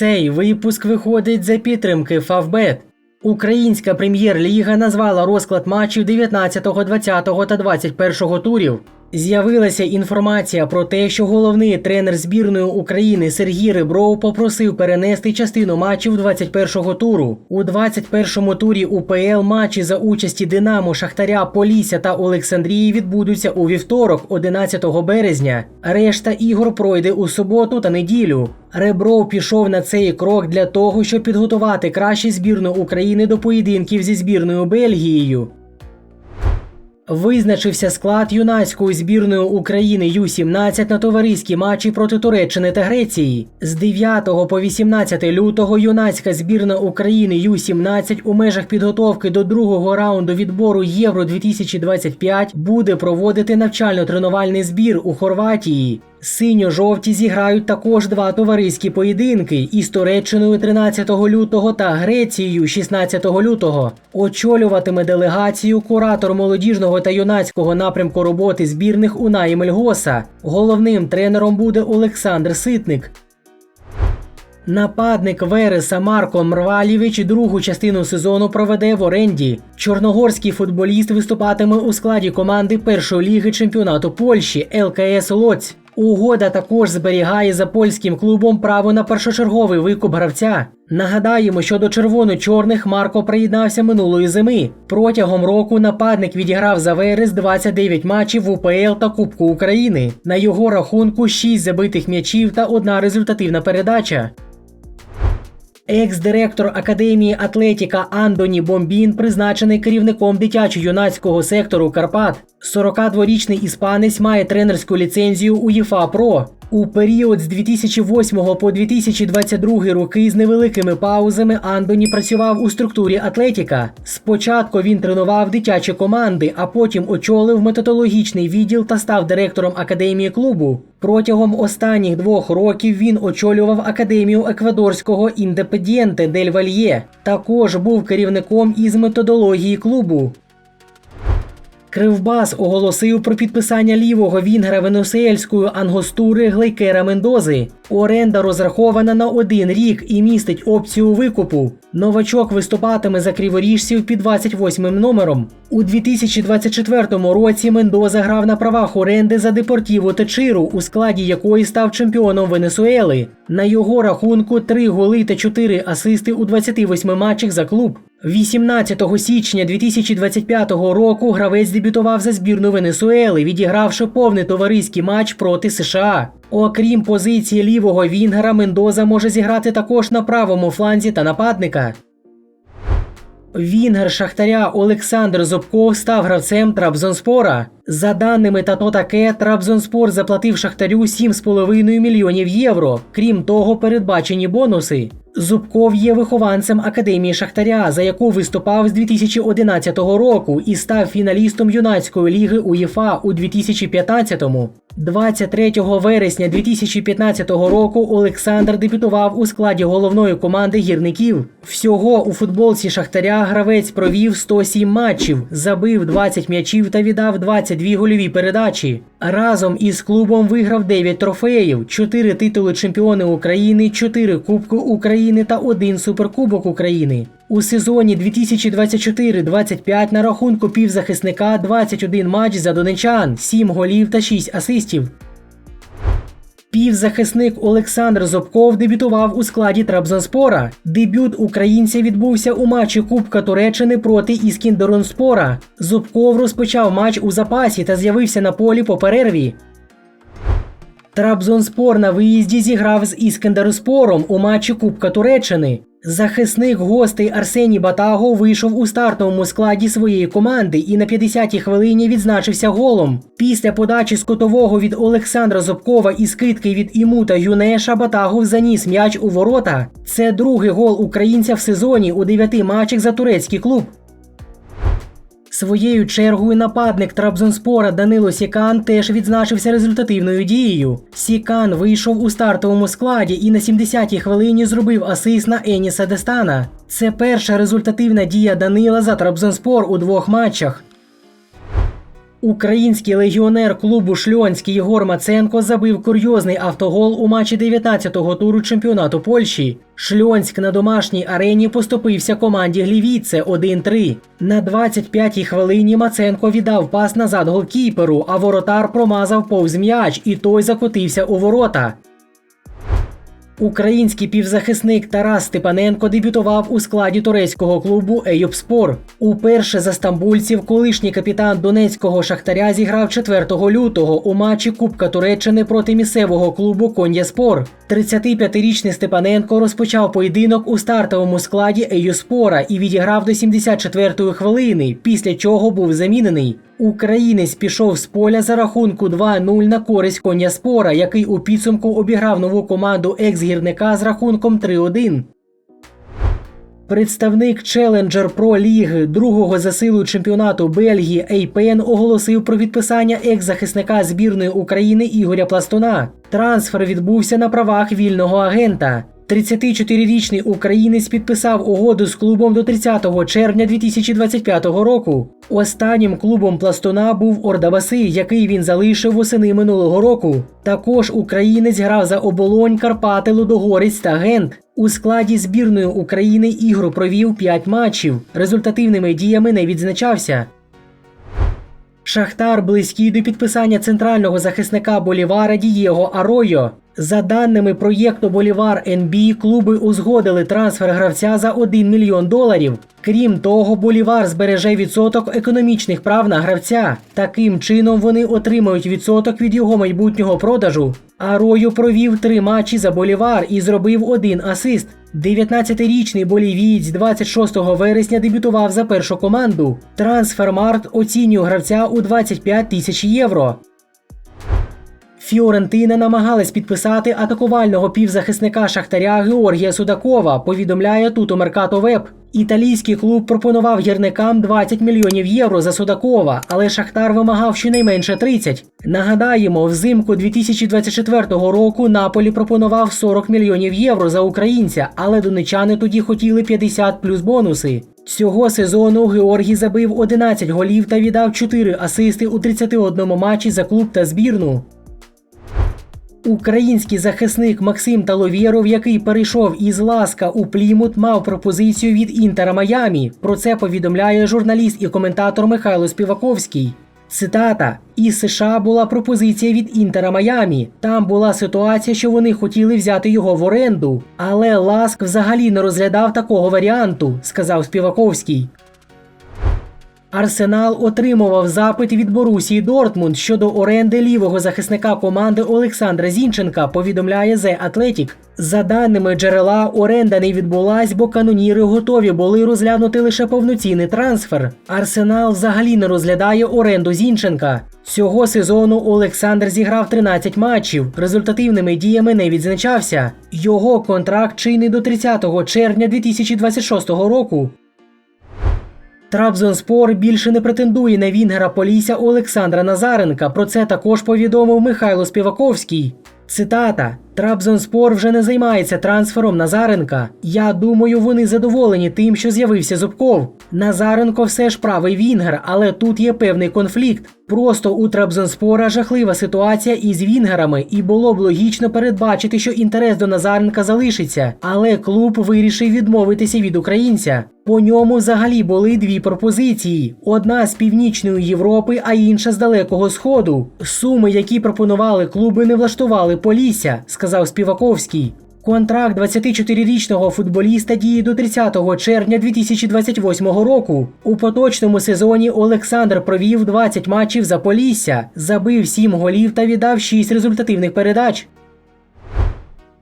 Цей випуск виходить за підтримки Фавбет. Українська прем'єр-ліга назвала розклад матчів 19, 20 та 21 турів. З'явилася інформація про те, що головний тренер збірної України Сергій Ребров попросив перенести частину матчів 21-го туру. У 21-му турі УПЛ матчі за участі Динамо, Шахтаря, Полісся та Олександрії відбудуться у вівторок, 11 березня. Решта ігор пройде у суботу та неділю. Ребров пішов на цей крок для того, щоб підготувати краще збірну України до поєдинків зі збірною Бельгією. Визначився склад юнацької збірної України Ю-17 на товариські матчі проти Туреччини та Греції. З 9 по 18 лютого юнацька збірна України Ю-17 у межах підготовки до другого раунду відбору Євро 2025 буде проводити навчально-тренувальний збір у Хорватії. Синьо-жовті зіграють також два товариські поєдинки із Туреччиною 13 лютого та Грецією 16 лютого. Очолюватиме делегацію куратор молодіжного та юнацького напрямку роботи збірних Унай Мельгоса. Головним тренером буде Олександр Ситник. Нападник Вереса Марко Мрвалєвич другу частину сезону проведе в оренді. Чорногорський футболіст виступатиме у складі команди першої ліги чемпіонату Польщі ЛКС Лоць. Угода також зберігає за польським клубом право на першочерговий викуп гравця. Нагадаємо, що до червоно-чорних Марко приєднався минулої зими. Протягом року нападник відіграв за Верес 29 матчів в УПЛ та Кубку України. На його рахунку 6 забитих м'ячів та одна результативна передача. Екс-директор Академії Атлетіка Андоні Бомбін призначений керівником дитячо-юнацького сектору Карпат. 42-річний іспанець має тренерську ліцензію УЄФА ПРО. У період з 2008 по 2022 роки з невеликими паузами Андоні працював у структурі Атлетіка. Спочатку він тренував дитячі команди, а потім очолив методологічний відділ та став директором академії клубу. Протягом останніх двох років він очолював академію еквадорського індепедієнте Дель Вальє. Також був керівником із методології клубу. Кривбас оголосив про підписання лівого вінгера венесуельської ангостури Глейкера Мендози. Оренда розрахована на один рік і містить опцію викупу. Новачок виступатиме за криворіжців під 28-м номером. У 2024 році Мендоза грав на правах оренди за Депортіво Течиру, у складі якої став чемпіоном Венесуели. На його рахунку 3 голи та 4 асисти у 28 матчах за клуб. 18 січня 2025 року гравець дебютував за збірну Венесуели, відігравши повний товариський матч проти США. Окрім позиції лівого вінгера, Мендоза може зіграти також на правому фланзі та нападника. Вінгер Шахтаря Олександр Зубков став гравцем Трабзонспора. За даними Тато таке, Трабзонспор заплатив Шахтарю 7,5 мільйонів євро. Крім того, передбачені бонуси. Зубков є вихованцем Академії Шахтаря, за яку виступав з 2011 року і став фіналістом юнацької ліги УЄФА у 2015-му. 23 вересня 2015 року Олександр дебютував у складі головної команди гірників. Всього у футболці Шахтаря гравець провів 107 матчів, забив 20 м'ячів та віддав 22 гольові передачі. Разом із клубом виграв 9 трофеїв, 4 титули чемпіони України, 4 Кубку України та 1 Суперкубок України. У сезоні 2024-25 на рахунку півзахисника 21 матч за донечан, 7 голів та 6 асистів. Півзахисник Олександр Зобков дебютував у складі Трабзонспора. Дебют українця відбувся у матчі Кубка Туреччини проти Іскіндеронспора. Зубков розпочав матч у запасі та з'явився на полі по перерві. Трабзонспор на виїзді зіграв з Іскендероспором у матчі Кубка Туреччини. Захисник гостей Арсеній Батаго вийшов у стартовому складі своєї команди і на 50-й хвилині відзначився голом. Після подачі з котового від Олександра Зобкова і скидки від Імута Юнеша Батагов заніс м'яч у ворота. Це другий гол українця в сезоні у дев'яти матчах за турецький клуб. Своєю чергою нападник Трабзонспора Данило Сікан теж відзначився результативною дією. Сікан вийшов у стартовому складі і на 70-й хвилині зробив асист на Еніса Дестана. Це перша результативна дія Данила за Трабзонспор у двох матчах. Український легіонер клубу Шльонський Єгор Маценко забив курйозний автогол у матчі 19-го туру чемпіонату Польщі. Шльонськ на домашній арені поступився команді Глівіце 1-3. На 25-й хвилині Маценко віддав пас назад голкіперу, а воротар промазав повз м'яч, і той закотився у ворота. Український півзахисник Тарас Степаненко дебютував у складі турецького клубу Ейопспор. Уперше за стамбульців колишній капітан донецького шахтаря зіграв 4 лютого у матчі Кубка Туреччини проти місцевого клубу Кон'яспор. 35-річний Степаненко розпочав поєдинок у стартовому складі Ейоспора і відіграв до 74-ї хвилини, після чого був замінений. Українець пішов з поля за рахунку 2-0 на користь Кон'яспора, який у підсумку обіграв нову команду екс-гірника з рахунком 3-1. Представник Challenger Pro Ліги другого за силою чемпіонату Бельгії Ейпен оголосив про підписання екс-захисника збірної України Ігоря Пластуна. Трансфер відбувся на правах вільного агента. 34-річний українець підписав угоду з клубом до 30 червня 2025 року. Останнім клубом пластуна був Ордабаси, який він залишив восени минулого року. Також українець грав за оболонь, Карпати, Лудогорець та Гент. У складі збірної України ігру провів 5 матчів. Результативними діями не відзначався. Шахтар близький до підписання центрального захисника Болівара Дієго Аройо. За даними проєкту Болівар НБ, клуби узгодили трансфер гравця за 1 мільйон доларів. Крім того, Болівар збереже відсоток економічних прав на гравця. Таким чином вони отримають відсоток від його майбутнього продажу. Арою провів три матчі за Болівар і зробив один асист. 19-річний болівієць 26 вересня дебютував за першу команду. Трансфермарт оцінює гравця у 25 тисяч євро. Фіорентина намагалась підписати атакувального півзахисника Шахтаря Георгія Судакова, повідомляє Туто Меркато Веб. Італійський клуб пропонував гірникам 20 мільйонів євро за Судакова, але Шахтар вимагав щонайменше 30. Нагадаємо, взимку 2024 року Наполі пропонував 40 мільйонів євро за українця, але донечани тоді хотіли 50 плюс бонуси. Цього сезону Георгій забив 11 голів та віддав 4 асисти у 31 матчі за клуб та збірну. Український захисник Максим Таловєров, який перейшов із Ласка у Плімут, мав пропозицію від Інтера Майамі. Про це повідомляє журналіст і коментатор Михайло Співаковський. Цитата: із США була пропозиція від Інтера Майамі. Там була ситуація, що вони хотіли взяти його в оренду, але Ласк взагалі не розглядав такого варіанту, сказав Співаковський. Арсенал отримував запит від Борусії Дортмунд щодо оренди лівого захисника команди Олександра Зінченка, повідомляє The Athletic. За даними джерела, оренда не відбулась, бо каноніри готові були розглянути лише повноцінний трансфер. Арсенал взагалі не розглядає оренду Зінченка. Цього сезону Олександр зіграв 13 матчів. Результативними діями не відзначався. Його контракт чинний до 30 червня 2026 року. Трабзонспор більше не претендує на Вінгера Полісся Олександра Назаренка. Про це також повідомив Михайло Співаковський. Цитата: Трабзонспор вже не займається трансфером Назаренка. Я думаю, вони задоволені тим, що з'явився Зубков. Назаренко все ж правий Вінгер, але тут є певний конфлікт. Просто у Трабзонспора жахлива ситуація із Вінгерами, і було б логічно передбачити, що інтерес до Назаренка залишиться. Але клуб вирішив відмовитися від українця. По ньому взагалі були дві пропозиції: одна з північної Європи, а інша з далекого сходу. Суми, які пропонували клуби, не влаштували Полісся, сказав Співаковський. Контракт 24-річного футболіста діє до 30 червня 2028 року. У поточному сезоні Олександр провів 20 матчів за Полісся, забив 7 голів та віддав 6 результативних передач.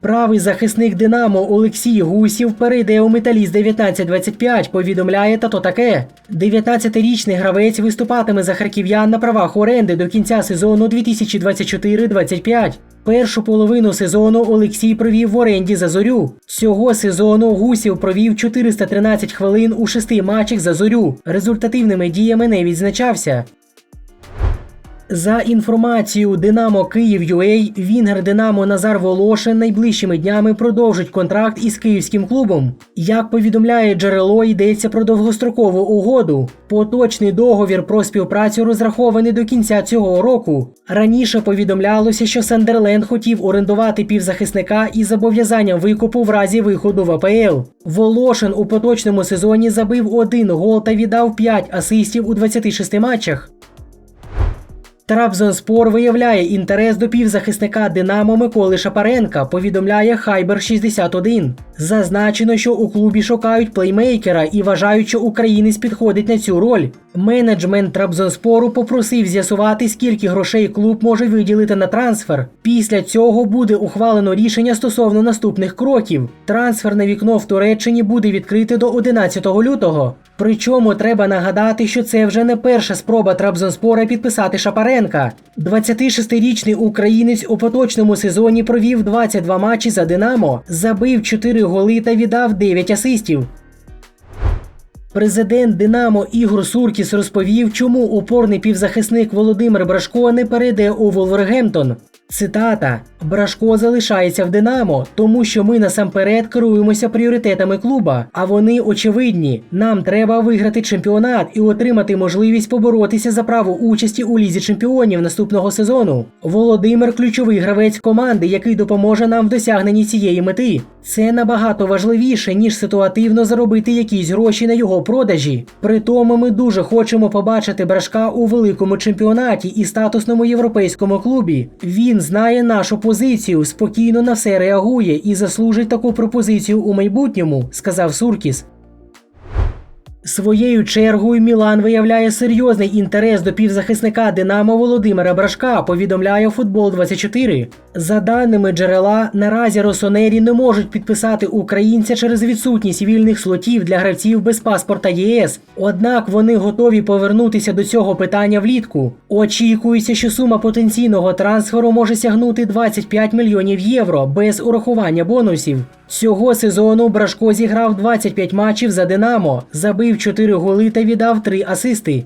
Правий захисник Динамо Олексій Гусів перейде у металіст 1925, повідомляє тато таке. 19-річний гравець виступатиме за харків'ян на правах оренди до кінця сезону 2024-25. Першу половину сезону Олексій провів в оренді за зорю. Цього сезону Гусів провів 413 хвилин у шести матчах за зорю. Результативними діями не відзначався. За інформацією Динамо Київ UA, Вінгер Динамо Назар Волошин найближчими днями продовжить контракт із київським клубом. Як повідомляє джерело, йдеться про довгострокову угоду. Поточний договір про співпрацю розрахований до кінця цього року. Раніше повідомлялося, що Сандерленд хотів орендувати півзахисника із зобов'язанням викупу в разі виходу в АПЛ. Волошин у поточному сезоні забив один гол та віддав 5 асистів у 26 матчах. Трабзонспор виявляє інтерес до півзахисника Динамо Миколи Шапаренка, повідомляє Хайбер 61. Зазначено, що у клубі шукають плеймейкера і вважають, що українець підходить на цю роль. Менеджмент Трабзонспору попросив з'ясувати, скільки грошей клуб може виділити на трансфер. Після цього буде ухвалено рішення стосовно наступних кроків. Трансферне вікно в Туреччині буде відкрите до 11 лютого. Причому треба нагадати, що це вже не перша спроба Трабзонспора підписати Шапаренка. 26-річний українець у поточному сезоні провів 22 матчі за Динамо, забив 4 голи та віддав 9 асистів. Президент Динамо Ігор Суркіс розповів, чому упорний півзахисник Володимир Брашко не перейде у Волвергемптон. Цитата: Брашко залишається в Динамо, тому що ми насамперед керуємося пріоритетами клуба. А вони очевидні. Нам треба виграти чемпіонат і отримати можливість поборотися за право участі у лізі чемпіонів наступного сезону. Володимир ключовий гравець команди, який допоможе нам в досягненні цієї мети. Це набагато важливіше, ніж ситуативно заробити якісь гроші на його продажі. При тому ми дуже хочемо побачити брашка у великому чемпіонаті і статусному європейському клубі. Він знає нашу позицію, спокійно на все реагує і заслужить таку пропозицію у майбутньому, сказав Суркіс. Своєю чергою Мілан виявляє серйозний інтерес до півзахисника Динамо Володимира Брашка, повідомляє Футбол 24. За даними джерела, наразі Росонері не можуть підписати українця через відсутність вільних слотів для гравців без паспорта ЄС. Однак вони готові повернутися до цього питання влітку. Очікується, що сума потенційного трансферу може сягнути 25 мільйонів євро без урахування бонусів. Цього сезону Брашко зіграв 25 матчів за Динамо, забив 4 голи та віддав 3 асисти.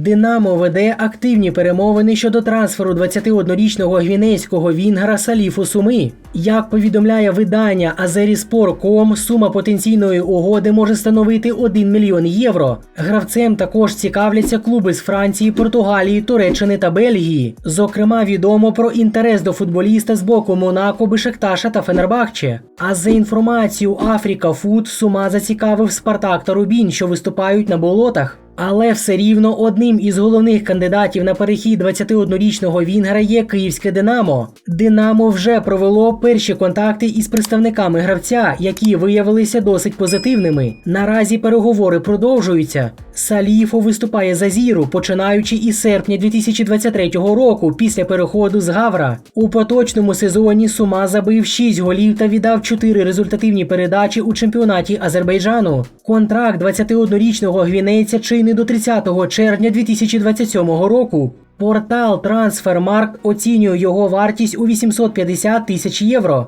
Динамо веде активні перемовини щодо трансферу 21-річного гвінейського вінгера Саліфу Суми. Як повідомляє видання Azerisport.com, сума потенційної угоди може становити 1 мільйон євро. Гравцем також цікавляться клуби з Франції, Португалії, Туреччини та Бельгії. Зокрема, відомо про інтерес до футболіста з боку Монако, Бешекташа та Фенербахче. А за інформацією Африка Фуд Сума зацікавив Спартак та Рубін, що виступають на болотах. Але все рівно одним із головних кандидатів на перехід 21-річного Вінгера є київське Динамо. Динамо вже провело перші контакти із представниками гравця, які виявилися досить позитивними. Наразі переговори продовжуються. Саліфо виступає за зіру, починаючи із серпня 2023 року після переходу з Гавра. У поточному сезоні Сума забив 6 голів та віддав 4 результативні передачі у чемпіонаті Азербайджану. Контракт 21-річного гвінейця чинний до 30 червня 2027 року. Портал Трансфермарк оцінює його вартість у 850 тисяч євро.